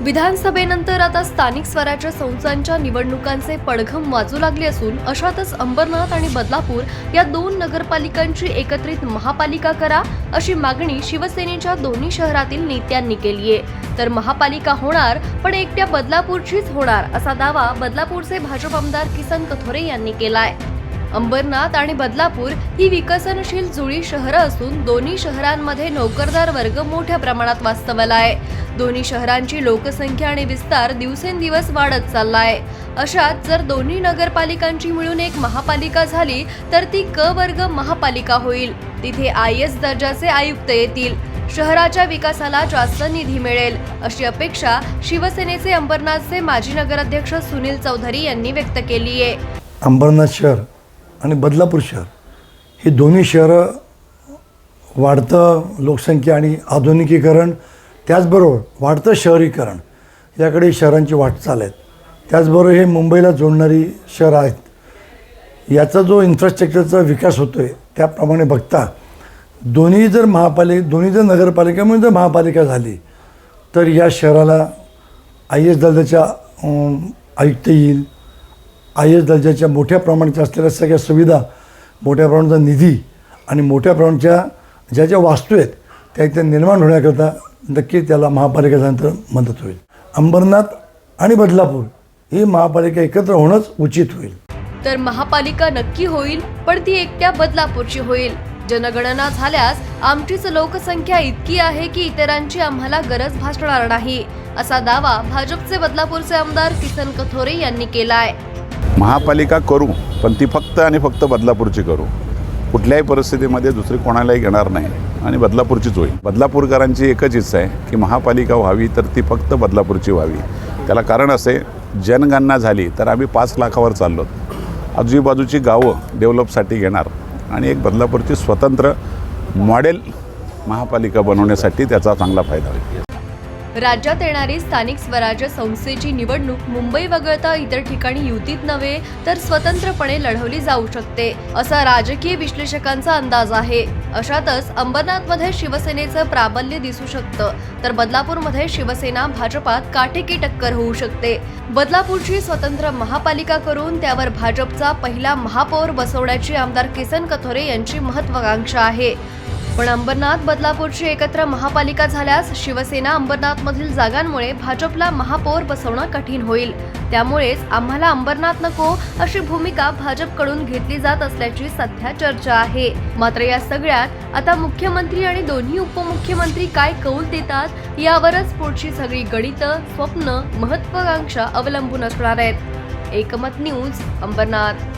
विधानसभेनंतर आता स्थानिक स्वराज्य संस्थांच्या निवडणुकांचे पडघम वाजू लागले असून अशातच अंबरनाथ आणि बदलापूर या दोन नगरपालिकांची एकत्रित महापालिका करा अशी मागणी शिवसेनेच्या दोन्ही शहरातील नेत्यांनी केली आहे. तर महापालिका होणार पण एकट्या बदलापूरचीच होणार असा दावा बदलापूरचे भाजप आमदार किसन कथोरे यांनी केलाय. अंबरनाथ आणि बदलापूर ही विकसनशील जुळी शहरं असून दोन्ही शहरांमध्ये नोकरदार वर्ग मोठ्या प्रमाणात वास्तव्याला आहे. दोन्ही शहरांची लोकसंख्या आणि विस्तार दिवसेंदिवस वाढत चालला आहे अशात जर दोन्ही नगरपालिकांची मिळून एक महापालिका झाली तर ती क वर्ग महापालिका होईल. तिथे आय एस दर्जाचे आयुक्त येतील. शहराच्या विकासाला जास्त निधी मिळेल. अशी अपेक्षा शिवसेनेचे अंबरनाथचे माजी नगराध्यक्ष सुनील चौधरी यांनी व्यक्त केली आहे अंबरनाथ शहर आणि बदलापूर शहर. ही दोन्ही शहरं वाढतं लोकसंख्या आणि आधुनिकीकरण त्याचबरोबर वाढतं शहरीकरण. याकडे शहरांची वाटचाल आहेत. त्याचबरोबर हे मुंबईला जोडणारी शहरं आहेत. याचा जो इन्फ्रास्ट्रक्चरचा विकास होतो आहे त्याप्रमाणे बघता दोन्ही जर महापालिका दोन्ही जर नगरपालिकेमध्ये जर महापालिका झाली तर या शहराला आय एस दर्जाच्या आयुक्त येईल आय एस दर्जाच्या मोठ्या प्रमाणाच्या असलेल्या सगळ्या सुविधा मोठ्या प्रमाणाचा निधी आणि मोठ्या प्रमाणाच्या ज्या ज्या वास्तू आहेत त्या इथे निर्माण होण्याकरता नक्की त्याला महापालिका मदत होईल. अंबरनाथ आणि बदलापूर ही महापालिका एकत्र होणंच उचित होईल. तर महापालिका नक्की होईल पण ती एकट्या बदलापूरची होईल. जनगणना झाल्यास आमचीच लोकसंख्या इतकी आहे की इतरांची आम्हाला गरज भासणार नाही असा दावा भाजपचे बदलापूरचे आमदार किसन कथोरे यांनी केलाय. महापालिका करू पण ती फक्त आणि फक्त बदलापूरची करू. कुठल्याही परिस्थितीमध्ये दुसरी कोणालाही घेणार नाही आणि बदलापूरचीच होईल. बदलापूरकरांची एकच इच्छा आहे की महापालिका व्हावी तर ती फक्त बदलापूरची व्हावी. त्याला कारण असे जनगणना झाली तर आम्ही पाच लाखावर चाललो. आजूबाजूची गावं डेव्हलपसाठी घेणार आणि एक बदलापूरची स्वतंत्र मॉडेल महापालिका बनवण्यासाठी त्याचा चांगला फायदा होईल. राज्यात येणारी स्थानिक स्वराज्य संस्थेची निवडणूक मुंबई वगळता इतर ठिकाणी युतीत नव्हे तर स्वतंत्रपणे लढवली जाऊ शकते असा राजकीय विश्लेषकांचा अंदाज आहे. अशातच अंबरनाथमध्ये शिवसेनेचं प्राबल्य दिसू शकतं तर बदलापूरमध्ये शिवसेना भाजपात काटेकी टक्कर होऊ शकते. बदलापूरची स्वतंत्र महापालिका करून त्यावर भाजपचा पहिला महापौर बसवण्याची आमदार किसन कथोरे यांची महत्वाकांक्षा आहे. पण अंबरनाथ बदलापूरची एकत्र महापालिका झाल्यास शिवसेना अंबरनाथमधील जागांमुळे भाजपला महापौर बसवणं कठीण होईल. त्यामुळेच आम्हाला अंबरनाथ नको अशी भूमिका भाजपकडून घेतली जात असल्याची सध्या चर्चा आहे. मात्र या सगळ्यात आता मुख्यमंत्री आणि दोन्ही उपमुख्यमंत्री काय कौल देतात यावरच पुढची सगळी गणितं स्वप्न महत्वाकांक्षा अवलंबून असणार आहेत. एकमत न्यूज अंबरनाथ.